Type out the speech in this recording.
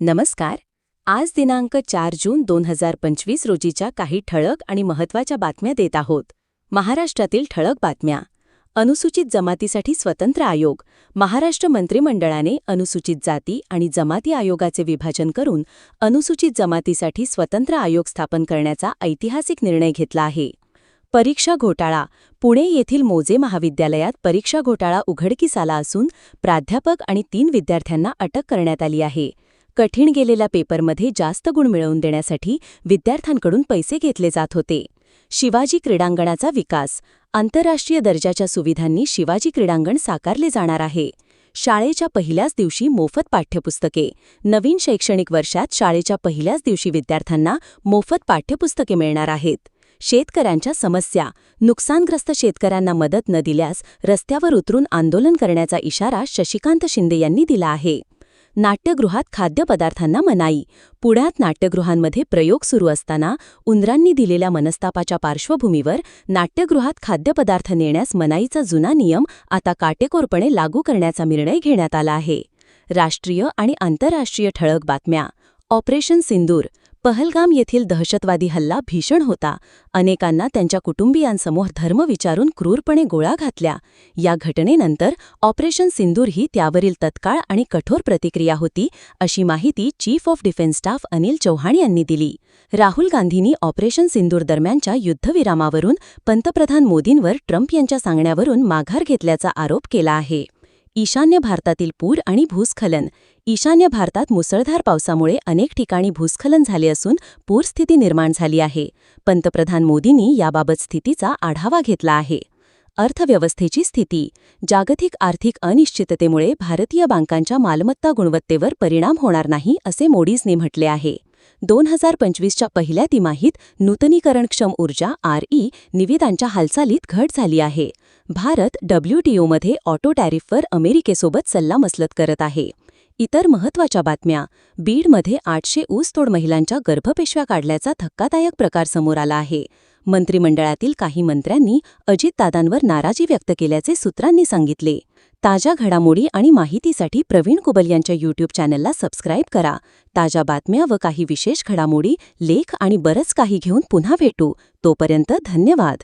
नमस्कार. आज दिनांक चार जून दोन हजार पंचवीस रोजीच्या काही ठळक आणि महत्त्वाच्या बातम्या देत आहोत. महाराष्ट्रातील ठळक बातम्या. अनुसूचित जमातीसाठी स्वतंत्र आयोग. महाराष्ट्र मंत्रिमंडळाने अनुसूचित जाती आणि जमाती आयोगाचे विभाजन करून अनुसूचित जमातीसाठी स्वतंत्र आयोग स्थापन करण्याचा ऐतिहासिक निर्णय घेतला आहे. परीक्षा घोटाळा. पुणे येथील मोजे महाविद्यालयात परीक्षा घोटाळा उघडकीस आला असून प्राध्यापक आणि तीन विद्यार्थ्यांना अटक करण्यात आली आहे. कठीण गेलेल्या पेपरमध्ये जास्त गुण मिळवून देण्यासाठी विद्यार्थ्यांकडून पैसे घेतले जात होते. शिवाजी क्रीडांगणाचा विकास. आंतरराष्ट्रीय दर्जाच्या सुविधांनी शिवाजी क्रीडांगण साकारले जाणार आहे. शाळेच्या पहिल्याच दिवशी मोफत पाठ्यपुस्तके. नवीन शैक्षणिक वर्षात शाळेच्या पहिल्याच दिवशी विद्यार्थ्यांना मोफत पाठ्यपुस्तके मिळणार आहेत. शेतकऱ्यांच्या समस्या. नुकसानग्रस्त शेतकऱ्यांना मदत न दिल्यास रस्त्यावर उतरून आंदोलन करण्याचा इशारा शशिकांत शिंदे यांनी दिला आहे. नाट्यगृहात खाद्यपदार्थांना मनाई. पुण्यात नाट्यगृहांमध्ये प्रयोग सुरू असताना उंदरांनी दिलेल्या मनस्तापाच्या पार्श्वभूमीवर नाट्यगृहात खाद्यपदार्थ नेण्यास मनाईचा जुना नियम आता काटेकोरपणे लागू करण्याचा निर्णय घेण्यात आला आहे. राष्ट्रीय आणि आंतरराष्ट्रीय ठळक बातम्या. ऑपरेशन सिंदूर. पहलगाम येथील दहशतवादी हल्ला भीषण होता. अनेकांना त्यांच्या कुटुंबियांसमोर धर्म विचारून क्रूरपणे गोळा घातल्या. या घटनेनंतर ऑपरेशन सिंदूर ही त्यावरील तत्काळ आणि कठोर प्रतिक्रिया होती अशी माहिती chief of defence staff Anil Chauhan यांनी दिली. राहुल गांधींनी ऑपरेशन सिंदूर दरम्यानच्या युद्धविरामावरून पंतप्रधान मोदींवर ट्रम्प यांच्या सांगण्यावरून माघार घेतल्याचा आरोप केला आहे. ईशान्य भारतातील पूर आणि भूस्खलन. ईशान्य भारतात मुसळधार पावसामुळे अनेक ठिकाणी भूस्खलन झाले असून पूरस्थिती निर्माण झाली आहे. पंतप्रधान मोदींनी याबाबत स्थितीचा आढावा घेतला आहे. अर्थव्यवस्थेची स्थिती. जागतिक आर्थिक अनिश्चिततेमुळे भारतीय बँकांच्या मालमत्ता गुणवत्तेवर परिणाम होणार नाही असे मोडीजने म्हटले आहे. दोन हजार पंचवीसच्या पहिल्या तिमाहीत नूतनीकरणक्षम ऊर्जा आरई निविदांच्या हालचालीत घट झाली आहे. भारत डब्ल्यूटीओमध्ये ऑटो टॅरिफवर अमेरिकेसोबत सल्लामसलत करत आहे. इतर महत्त्वाच्या बातम्या बीडमध्ये आठशे ऊसतोड महिलांच्या गर्भपेशव्या काढल्याचा धक्कादायक प्रकार समोर आला आहे. मंत्रिमंडळातील काही मंत्र्यांनी अजितदादांवर नाराजी व्यक्त केल्याचे सूत्रांनी सांगितले. ताज्या घडामोडी आणि माहितीसाठी प्रवीण कुबल यांच्या यूट्यूब चॅनलला सबस्क्राईब करा. ताज्या बातम्या व काही विशेष घडामोडी लेख आणि बरंच काही घेऊन पुन्हा भेटू. तोपर्यंत धन्यवाद.